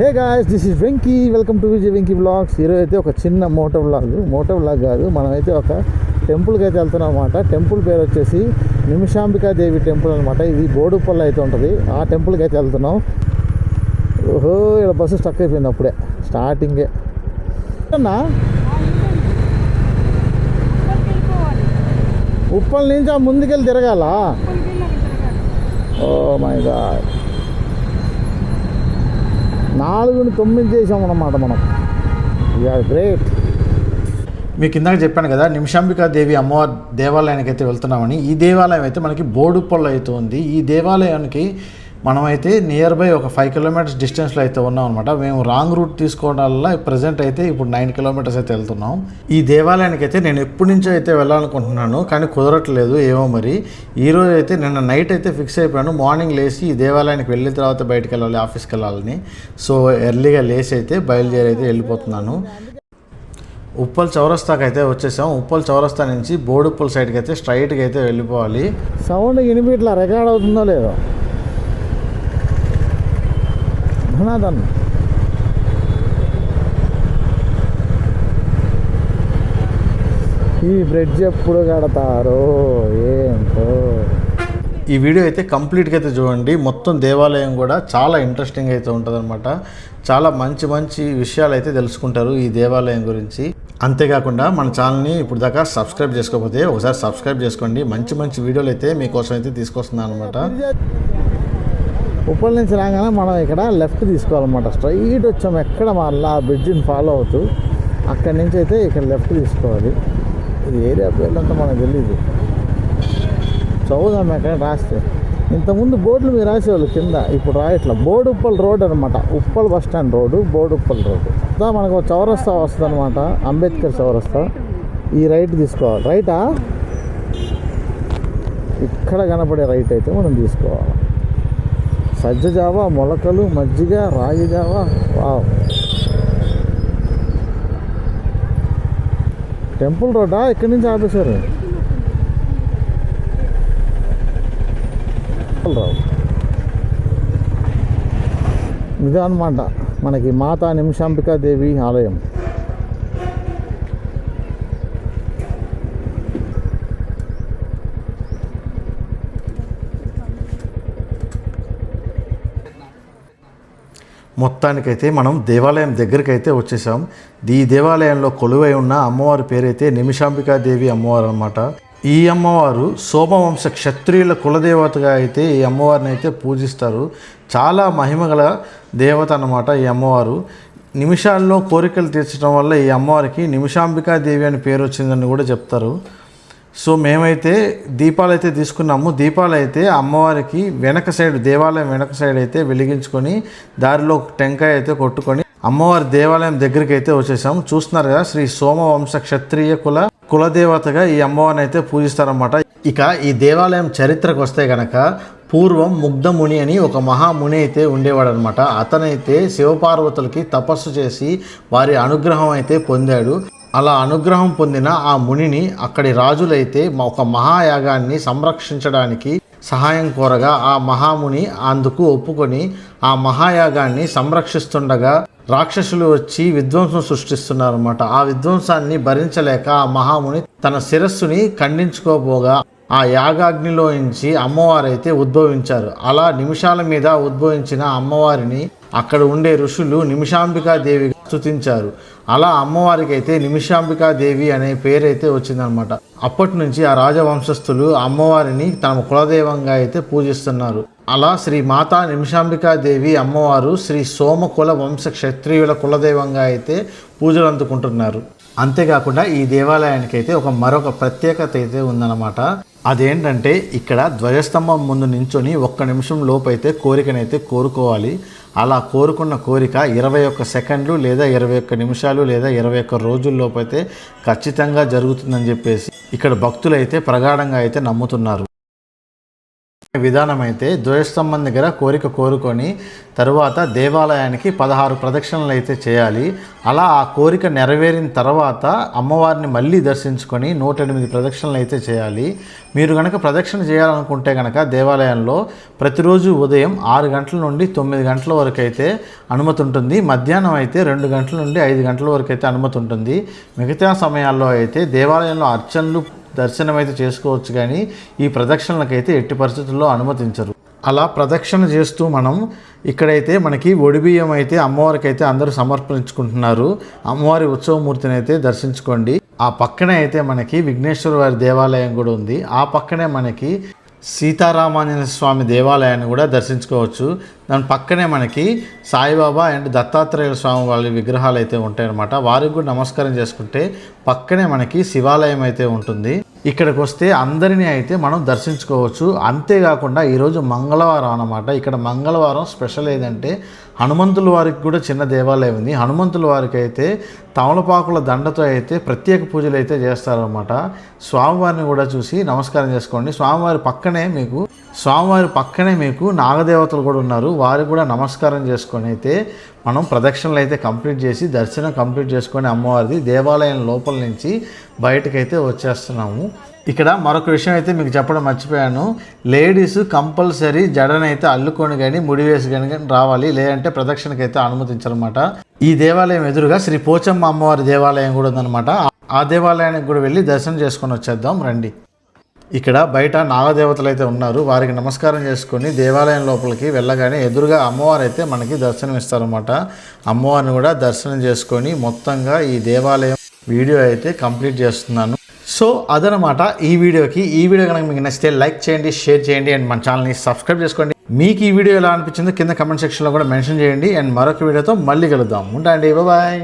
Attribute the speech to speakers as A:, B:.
A: Hey guys this is Venky. Welcome to Vijay Venky blogs ఈరోజు అయితే ఒక చిన్న మోటో వ్లాగ్. మోటో వ్లాగ్ కాదు మనమైతే ఒక టెంపుల్కి అయితే వెళ్తున్నాం అనమాట టెంపుల్ పేరు వచ్చేసి నిమిషాంబికా దేవి టెంపుల్ అనమాట ఇది బోడుపల్లి అయితే ఉంటుంది. ఆ టెంపుల్కి అయితే వెళ్తున్నాం. ఓహో ఇక్కడ బస్సు స్టక్ అయిపోయింది అప్పుడే. స్టార్టింగే. అన్నా? ఉప్పల్ నుంచి ఆ ముందుకెళ్ళి తిరగాల. Oh my god. నాలుగుని తొమ్మిది చేసాం అన్నమాట మనం వీఆర్ గ్రేట్
B: మీకు ఇందాక చెప్పాను కదా నిమిషాంబికా దేవి అమ్మవారి దేవాలయానికి అయితే వెళ్తున్నామని. ఈ దేవాలయం అయితే మనకి బోడుపల్లి అయితే ఉంది ఈ దేవాలయానికి మనమైతే నియర్ బై ఒక ఫైవ్ కిలోమీటర్స్ డిస్టెన్స్లో అయితే ఉన్నాం అనమాట మేము రాంగ్ రూట్ తీసుకోవడం వల్ల ప్రజెంట్ అయితే ఇప్పుడు నైన్ కిలోమీటర్స్ అయితే వెళ్తున్నాం. ఈ దేవాలయానికి అయితే నేను ఎప్పటి నుంచో అయితే వెళ్ళాలనుకుంటున్నాను కానీ కుదరట్లేదు ఏమో మరి. ఈరోజు అయితే నిన్న నైట్ అయితే ఫిక్స్ అయిపోయాను. మార్నింగ్ లేచి ఈ దేవాలయానికి వెళ్ళిన తర్వాత బయటికి వెళ్ళాలి ఆఫీస్కి వెళ్ళాలని. సో ఎర్లీగా లేచి అయితే బయలుదేరి అయితే వెళ్ళిపోతున్నాను. ఉప్పల్ చౌరస్తాకి అయితే వచ్చేసాం. ఉప్పల్ చౌరస్తా నుంచి బోడుప్పల్ సైడ్కి అయితే స్ట్రైట్గా అయితే వెళ్ళిపోవాలి.
A: సౌండ్ వినిపిట్లా రికార్డ్ అవుతుందో లేదో? ధనాదన్ ఈ బ్రిడ్జ్ ఎప్పుడు కడతారో ఏంటో.
B: ఈ వీడియో అయితే కంప్లీట్గా అయితే చూడండి. మొత్తం దేవాలయం కూడా చాలా ఇంట్రెస్టింగ్ అయితే ఉంటుందన్నమాట. చాలా మంచి మంచి విషయాలు అయితే తెలుసుకుంటారు ఈ దేవాలయం గురించి. అంతేకాకుండా మన ఛానల్ని ఇప్పుడు దాకా సబ్స్క్రైబ్ చేసుకోకపోతే ఒకసారి సబ్స్క్రైబ్ చేసుకోండి. మంచి మంచి వీడియోలు అయితే మీకోసం అయితే తీసుకొస్తున్నాను అనమాట
A: ఉప్పల్ నుంచి రాగానే మనం ఇక్కడ లెఫ్ట్ తీసుకోవాలన్నమాట. స్ట్రైట్ వచ్చాము ఎక్కడ మళ్ళీ ఆ బ్రిడ్జిని ఫాలో అవుతూ అక్కడి నుంచి అయితే ఇక్కడ లెఫ్ట్ తీసుకోవాలి. ఇది ఏరియా పేర్లంతా మనకు తెలియదు చదువుదాం ఎక్కడ రాస్తే. ఇంతకుముందు బోర్డులు మీరు రాసేవాళ్ళు కింద ఇప్పుడు రాయట్లా. బోర్డు ఉప్పల్ రోడ్ అనమాట Uppal bus stand road board Uppal road. దా మనకు చౌరస్తా వస్తుంది అనమాట అంబేద్కర్ చౌరస్తా. ఈ రైట్ తీసుకోవాలి. రైటా? ఇక్కడ కనపడే రైట్ అయితే మనం తీసుకోవాలి. సజ్జ జావ మొలకలు మజ్జిగ రాగి జావ. వావ్. టెంపుల్ రోడ్డా? ఇక్కడి నుంచి ఆపేశారు? టెంపుల్ ఇదే అనమాట మనకి మాతా నిమిషాంబికా దేవి ఆలయం.
B: మొత్తానికైతే మనం దేవాలయం దగ్గరికి అయితే వచ్చేసాం. ఈ దేవాలయంలో కొలువై ఉన్న అమ్మవారి పేరైతే నిమిషాంబికాదేవి అమ్మవారు అనమాట ఈ అమ్మవారు సోమవంశ క్షత్రియుల కులదేవతగా అయితే ఈ అమ్మవారిని అయితే పూజిస్తారు. చాలా మహిమగల దేవత అన్నమాట ఈ అమ్మవారు. నిమిషాల్లో కోరికలు తీర్చడం వల్ల ఈ అమ్మవారికి నిమిషాంబికాదేవి అని పేరు వచ్చిందని కూడా చెప్తారు. సో మేమైతే దీపాలు అయితే తీసుకున్నాము. దీపాలు అయితే అమ్మవారికి వెనక సైడ్ దేవాలయం వెనక సైడ్ అయితే వెలిగించుకొని దారిలో ఒక టెంకాయ అయితే కొట్టుకొని అమ్మవారి దేవాలయం దగ్గరికి అయితే వచ్చేసాం చూస్తున్నారు కదా శ్రీ సోమవంశ క్షత్రియ కుల కులదేవతగా ఈ అమ్మవారిని అయితే పూజిస్తారన్నమాట. ఇక ఈ దేవాలయం చరిత్రకు వస్తే గనక పూర్వం ముగ్ధముని అని ఒక మహాముని అయితే ఉండేవాడు అనమాట అతనైతే శివపార్వతులకి తపస్సు చేసి వారి అనుగ్రహం అయితే పొందాడు. అలా అనుగ్రహం పొందిన ఆ మునిని అక్కడి రాజులైతే ఒక మహాయాగాన్ని సంరక్షించడానికి సహాయం కోరగా ఆ మహాముని అందుకు ఒప్పుకొని ఆ మహాయాగాన్ని సంరక్షిస్తుండగా రాక్షసులు వచ్చి విధ్వంసం సృష్టిస్తున్నారన్నమాట. ఆ విధ్వంసాన్ని భరించలేక ఆ మహాముని తన శిరస్సుని ఖండించుకోపోగా ఆ యాగాగ్నిలో నుంచి అమ్మవారైతే ఉద్భవించారు. అలా నిమిషాల మీద ఉద్భవించిన అమ్మవారిని అక్కడ ఉండే ఋషులు నిమిషాంబికా దేవిగా స్తుతించారు. అలా అమ్మవారికి అయితే నిమిషాంబికా దేవి అనే పేరైతే వచ్చిందనమాట. అప్పటి నుంచి ఆ రాజవంశస్థులు అమ్మవారిని తమ కులదైవంగా అయితే పూజిస్తున్నారు. అలా శ్రీ మాతా నిమిషాంబికాదేవి అమ్మవారు శ్రీ సోమకుల వంశ క్షత్రియుల కులదైవంగా అయితే పూజలు అందుకుంటున్నారు. అంతేకాకుండా ఈ దేవాలయానికి అయితే ఒక మరొక ప్రత్యేకత అయితే ఉందన్నమాట అదేంటంటే ఇక్కడ ధ్వజస్తంభం ముందు నించొని ఒక్క నిమిషం లోపైతే అయితే కోరికనైతే కోరుకోవాలి. అలా కోరుకున్న కోరిక ఇరవై ఒక్క సెకండ్లు లేదా ఇరవై ఒక్క నిమిషాలు లేదా ఇరవై ఒక్క రోజుల్లోపు అయితే ఖచ్చితంగా జరుగుతుందని చెప్పేసి ఇక్కడ భక్తులు అయితే ప్రగాఢంగా అయితే నమ్ముతున్నారు. విధానం అయితే ధ్వజస్తంభం దగ్గర కోరిక కోరుకొని తరువాత దేవాలయానికి పదహారు ప్రదక్షిణలు అయితే చేయాలి. అలా ఆ కోరిక నెరవేరిన తర్వాత అమ్మవారిని మళ్ళీ దర్శించుకొని నూట ఎనిమిది ప్రదక్షిణలు అయితే చేయాలి. మీరు కనుక ప్రదక్షిణ చేయాలనుకుంటే కనుక దేవాలయంలో ప్రతిరోజు ఉదయం ఆరు గంటల నుండి తొమ్మిది గంటల వరకు అయితే అనుమతి ఉంటుంది. మధ్యాహ్నం అయితే రెండు గంటల నుండి ఐదు గంటల వరకు అయితే అనుమతి ఉంటుంది. మిగతా సమయాల్లో అయితే దేవాలయంలో అర్చనలు దర్శనం అయితే చేసుకోవచ్చు కానీ ఈ ప్రదక్షిణలకైతే ఎట్టి పరిస్థితుల్లో అనుమతించరు. అలా ప్రదక్షిణ చేస్తూ మనం ఇక్కడైతే మనకి ఒడిబియ్యం అయితే అమ్మవారికి అయితే అందరూ సమర్పించుకుంటున్నారు. అమ్మవారి ఉత్సవమూర్తిని అయితే దర్శించుకోండి. ఆ పక్కనే అయితే మనకి విఘ్నేశ్వర వారి దేవాలయం కూడా ఉంది. ఆ పక్కనే మనకి సీతారామాంజన స్వామి దేవాలయాన్ని కూడా దర్శించుకోవచ్చు. దాని పక్కనే మనకి సాయిబాబా అండ్ దత్తాత్రేయ స్వామి వాళ్ళ విగ్రహాలు అయితే ఉంటాయన్నమాట. వారికి కూడా నమస్కారం చేసుకుంటే పక్కనే మనకి శివాలయం అయితే ఉంటుంది. ఇక్కడికి వస్తే అందరినీ అయితే మనం దర్శించుకోవచ్చు. అంతేకాకుండా ఈరోజు మంగళవారం అనమాట ఇక్కడ మంగళవారం స్పెషల్ ఏదంటే హనుమంతుల వారికి కూడా చిన్న దేవాలయం ఉంది. హనుమంతుల వారికి అయితే తమలపాకుల దండతో అయితే ప్రత్యేక పూజలు అయితే చేస్తారనమాట స్వామివారిని కూడా చూసి నమస్కారం చేసుకోండి. స్వామివారి పక్కనే మీకు స్వామివారి పక్కనే మీకు నాగదేవతలు కూడా ఉన్నారు. వారు కూడా నమస్కారం చేసుకొని అయితే మనం ప్రదక్షిణలు అయితే కంప్లీట్ చేసి దర్శనం కంప్లీట్ చేసుకొని అమ్మవారిది దేవాలయం లోపల నుంచి బయటకైతే వచ్చేస్తున్నాము. ఇక్కడ మరొక విషయం అయితే మీకు చెప్పడం మర్చిపోయాను. లేడీస్ కంపల్సరీ జడనైతే అల్లుకొని కానీ ముడివేసి కానీ రావాలి. లేదంటే ప్రదక్షిణకి అయితే అనుమతించారన్నమాట. ఈ దేవాలయం ఎదురుగా శ్రీ పోచమ్మ అమ్మవారి దేవాలయం కూడా ఉందన్నమాట. ఆ దేవాలయానికి కూడా వెళ్ళి దర్శనం చేసుకొని వచ్చేద్దాం. రండి. ఇక్కడ బయట నాగదేవతలు అయితే ఉన్నారు వారికి నమస్కారం చేసుకొని దేవాలయం లోపలికి వెళ్ళగానే ఎదురుగా అమ్మవారు అయితే మనకి దర్శనం ఇస్తారన్నమాట అమ్మవారిని కూడా దర్శనం చేసుకొని మొత్తంగా ఈ దేవాలయం వీడియో అయితే కంప్లీట్ చేస్తున్నాను. సో అదనమాట ఈ వీడియోకి. ఈ వీడియో కనుక మీకు నచ్చితే లైక్ చేయండి షేర్ చేయండి అండ్ మన ఛానల్ని సబ్స్క్రైబ్ చేసుకోండి. మీకు ఈ వీడియో ఎలా అనిపించిందో కింద కమెంట్ సెక్షన్లో కూడా మెన్షన్ చేయండి. అండ్ మరొక వీడియోతో మళ్ళీ కలుద్దాం. ఉంటాండి బాయ్.